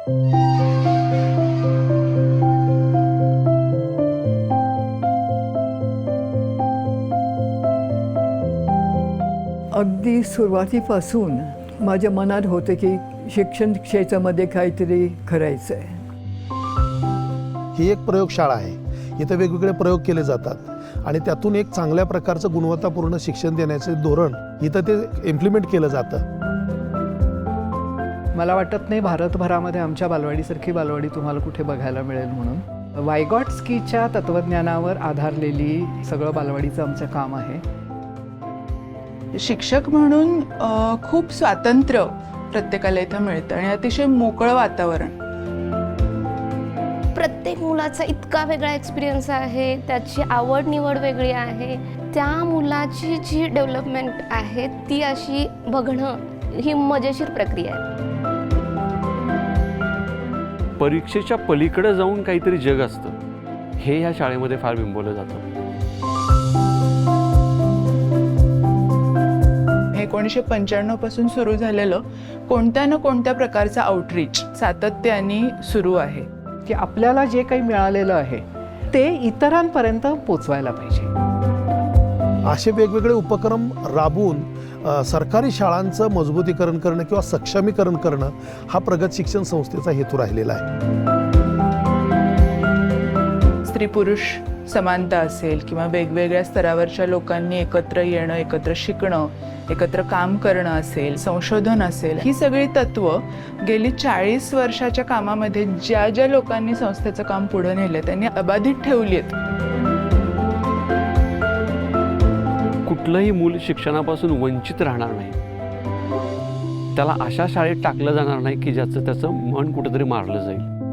अगदी सुरुवातीपासून माझ्या मनात होते की शिक्षण क्षेत्रामध्ये काहीतरी करायचं आहे. ही एक प्रयोगशाळा आहे. इथं वेगवेगळे प्रयोग केले जातात. आणि त्यातून एक चांगल्या प्रकारचं गुणवत्तापूर्ण शिक्षण देण्याचे धोरण इथं ते इम्प्लिमेंट केलं जातं. मला वाटत नाही भारतभरामध्ये आमच्या बालवाडीसारखी बालवाडी तुम्हाला कुठे बघायला मिळेल म्हणून. वायगॉट्स्कीच्या तत्त्वज्ञानावर आधारलेली सगळं बालवाडीचं आमचं काम आहे. शिक्षक म्हणून खूप स्वातंत्र्य प्रत्येकाला इथं मिळतं आणि अतिशय मोकळं वातावरण. प्रत्येक मुलाचा इतका वेगळा एक्सपिरियन्स आहे त्याची आवड निवड वेगळी आहे. त्या मुलाची जी डेव्हलपमेंट आहे ती अशी बघणं ही मजेशीर प्रक्रिया आहे. परीक्षेच्या पलीकडे जाऊन काहीतरी जग असतं. हे ह्या शाळेमध्ये फार बिंबवलं जातं. हे एकोणीसशे पंच्याण्णवपासून सुरू झालेलं कोणत्या ना कोणत्या प्रकारचं आउटरीच सातत्याने सुरू आहे. की आपल्याला जे काही मिळालेलं आहे ते इतरांपर्यंत पोचवायला पाहिजे. असे वेगवेगळे उपक्रम राबवून सरकारी शाळांचं मजबूतीकरण करणं किंवा सक्षमीकरण करणं हा प्रगत शिक्षण संस्थेचा हेतू राहिलेला आहे. स्त्री पुरुष समानता असेल किंवा वेगवेगळ्या स्तरावरच्या लोकांनी एकत्र येणं एकत्र शिकणं एकत्र काम करणं असेल संशोधन असेल ही सगळी तत्व गेली चाळीस वर्षाच्या कामामध्ये ज्या ज्या लोकांनी संस्थेचं काम पुढे नेलं त्यांनी अबाधित ठेवली आहेत. कुठलंही मूल शिक्षणापासून वंचित राहणार नाही. त्याला अशा शाळेत टाकलं जाणार नाही की ज्याचं त्याचं मन कुठंतरी मारलं जाईल.